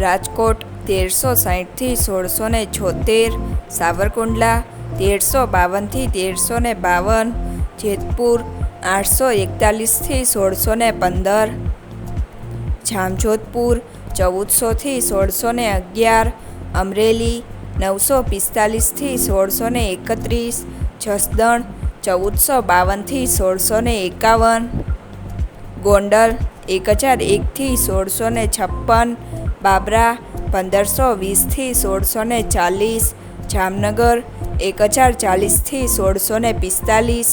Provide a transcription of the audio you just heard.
રાજકોટ તેરસો સાહીઠથી સોળસો ને છોતેર, સાવરકુંડલા તેરસો બાવનથી તેરસો ને બાવન, જેતપુર આઠસો એકતાલીસથી સોળસો ને પંદર, જામજોધપુર ચૌદસોથી સોળસો ને અગિયાર, અમરેલી નવસો પિસ્તાલીસથી સોળસો ને એકત્રીસ, જસદણ ચૌદસો બાવનથી સોળસો ને એકાવન, ગોંડલ એક હજાર એકથી સોળસો ને છપ્પન બાબરા પંદરસો વીસથી સોળસો ને ચાલીસ જામનગર એક હજાર ચાલીસથી સોળસો ને પિસ્તાલીસ.